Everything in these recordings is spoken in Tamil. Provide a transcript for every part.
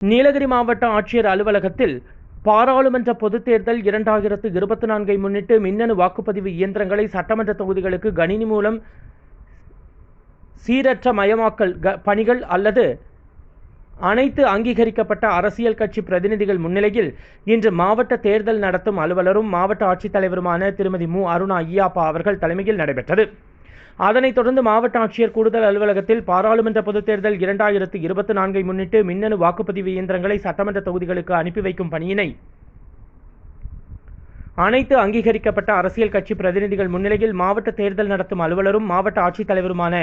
நீலகிரி மாவட்ட ஆட்சியர் அலுவலகத்தில் பாராளுமன்ற பொதுத் தேர்தல் இரண்டாயிரத்து இருபத்தி நான்கை முன்னிட்டு மின்னணு வாக்குப்பதிவு இயந்திரங்களை சட்டமன்ற தொகுதிகளுக்கு கணினி மூலம் சீரற்ற மயமாக்கல் பணிகள் அல்லது அனைத்து அங்கீகரிக்கப்பட்ட அரசியல் கட்சி பிரதிநிதிகள் முன்னிலையில் இன்று மாவட்ட தேர்தல் நடத்தும் அலுவலரும் மாவட்ட ஆட்சித்தலைவருமான திருமதி மு. அருணா ஐயாப்பா அவர்கள் தலைமையில் நடைபெற்றது. அதனைத் தொடர்ந்து மாவட்ட ஆட்சியர் கூடுதல் அலுவலகத்தில் பாராளுமன்ற பொதுத் தேர்தல் இரண்டாயிரத்து இருபத்தி நான்கை முன்னிட்டு மின்னணு வாக்குப்பதிவு இயந்திரங்களை சட்டமன்ற தொகுதிகளுக்கு அனுப்பி வைக்கும் பணியினை அனைத்து அங்கீகரிக்கப்பட்ட அரசியல் கட்சி பிரதிநிதிகள் முன்னிலையில் மாவட்ட தேர்தல் நடத்தும் அலுவலரும் மாவட்ட ஆட்சித்தலைவருமான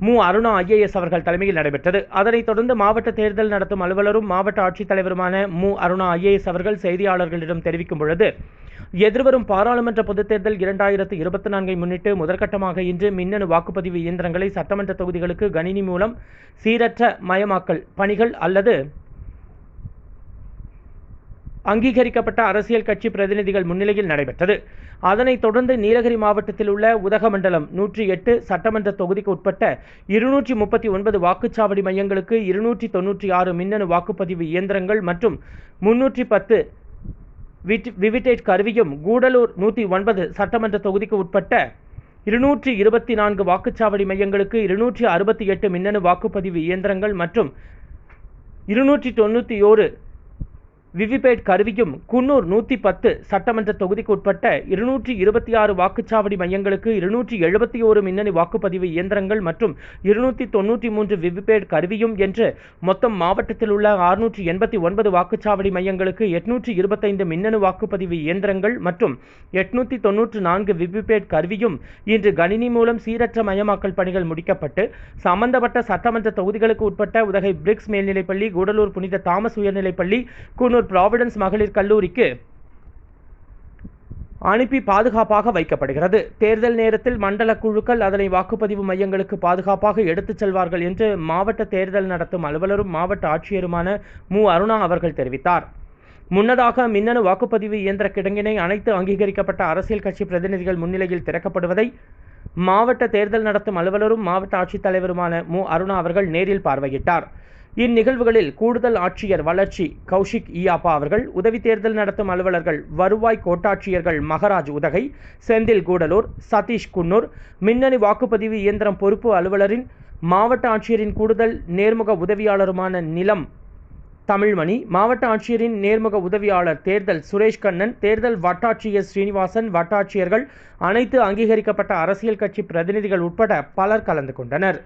மு. அருணா ஐஏஎஸ் அவர்கள் தலைமையில் நடைபெற்றது. அதனைத் தொடர்ந்து மாவட்ட தேர்தல் நடத்தும் அலுவலரும் மாவட்ட ஆட்சித்தலைவருமான மு. அருணா ஐஏஎஸ் அவர்கள் செய்தியாளர்களிடம் தெரிவிக்கும் பொழுது எதிர்வரும் பாராளுமன்ற பொதுத் தேர்தல் இரண்டாயிரத்து இருபத்தி நான்கை முன்னிட்டு முதற்கட்டமாக இன்று மின்னணு வாக்குப்பதிவு இயந்திரங்களை சட்டமன்ற தொகுதிகளுக்கு கணினி மூலம் சீரற்ற மயமாக்கல் பணிகள் அல்லது அங்கீகரிக்கப்பட்ட அரசியல் கட்சி பிரதிநிதிகள் முன்னிலையில் நடைபெற்றது. அதனைத் தொடர்ந்து நீலகிரி மாவட்டத்தில் உள்ள உதகமண்டலம் நூற்றி எட்டு சட்டமன்ற தொகுதிக்கு உட்பட்ட இருநூற்றி முப்பத்தி ஒன்பது வாக்குச்சாவடி மையங்களுக்கு இருநூற்றி தொன்னூற்றி ஆறு மின்னணு வாக்குப்பதிவு இயந்திரங்கள் மற்றும் முன்னூற்றி பத்து விவிடேட் கருவியும் கூடலூர் நூற்றி ஒன்பது சட்டமன்ற தொகுதிக்கு உட்பட்ட இருநூற்றி இருபத்தி நான்கு வாக்குச்சாவடி மையங்களுக்கு இருநூற்றி அறுபத்தி எட்டு மின்னணு வாக்குப்பதிவு இயந்திரங்கள் மற்றும் இருநூற்றி தொண்ணூற்றி ஓரு விவிபேட் கருவியும் குன்னூர் நூற்றி பத்து சட்டமன்ற தொகுதிக்கு உட்பட்ட இருநூற்றி இருபத்தி ஆறு வாக்குச்சாவடி மையங்களுக்கு இருநூற்றி எழுபத்தி ஓரு மின்னணு வாக்குப்பதிவு இயந்திரங்கள் மற்றும் இருநூற்றி தொண்ணூற்றி மூன்று விவிபேட் கருவியும் என்று மொத்தம் மாவட்டத்தில் உள்ள அறுநூற்றி எண்பத்தி ஒன்பது வாக்குச்சாவடி மையங்களுக்கு எட்நூற்றி இருபத்தைந்து மின்னணு வாக்குப்பதிவு இயந்திரங்கள் மற்றும் எட்நூற்றி தொன்னூற்று நான்கு விவிபேட் கருவியும் இன்று கணினி மூலம் சீரற்ற மயமாக்கல் பணிகள் முடிக்கப்பட்டு சம்பந்தப்பட்ட சட்டமன்ற தொகுதிகளுக்கு உட்பட்ட உதகை பிரிக்ஸ் மேல்நிலைப்பள்ளி கூடலூர் புனித தாமஸ் உயர்நிலைப்பள்ளி குன்னூர் ப்ராவிடன்ஸ் மகளிர் கல்லூரிக்கு அனுப்பி பாதுகாப்பாக வைக்கப்படுகிறது. தேர்தல் நேரத்தில் மண்டல குழுக்கள் அதனை வாக்குப்பதிவு மையங்களுக்கு பாதுகாப்பாக எடுத்துச் செல்வார்கள் என்று மாவட்ட தேர்தல் நடத்தும் அலுவலரும் மாவட்ட ஆட்சியருமான மு. அருணா அவர்கள் தெரிவித்தார். முன்னதாக மின்னணு வாக்குப்பதிவு இயந்திர கிடங்கினை அனைத்து அங்கீகரிக்கப்பட்ட அரசியல் கட்சி பிரதிநிதிகள் முன்னிலையில் திறக்கப்படுவதை மாவட்ட தேர்தல் நடத்தும் அலுவலரும் மாவட்ட ஆட்சித்தலைவருமான மு. அருணா அவர்கள் நேரில் பார்வையிட்டார். இந்நிகழ்வுகளில் கூடுதல் ஆட்சியர் வளர்ச்சி கௌஷிக் ஈயாப்பா அவர்கள் உதவி தேர்தல் நடத்தும் அலுவலர்கள் வருவாய் கோட்டாட்சியர்கள் மகராஜ் உதகை செந்தில் கூடலூர் சதீஷ் குன்னூர் மின்னணு வாக்குப்பதிவு இயந்திரம் பொறுப்பு அலுவலரின் மாவட்ட ஆட்சியரின் கூடுதல் நேர்முக உதவியாளருமான நிலம் தமிழ்மணி மாவட்ட ஆட்சியரின் நேர்முக உதவியாளர் தேர்தல் சுரேஷ் கண்ணன் தேர்தல் வட்டாட்சியர் ஸ்ரீனிவாசன் வட்டாட்சியர்கள் அனைத்து அங்கீகரிக்கப்பட்ட அரசியல் கட்சி பிரதிநிதிகள் உட்பட பலர் கலந்து கொண்டனர்.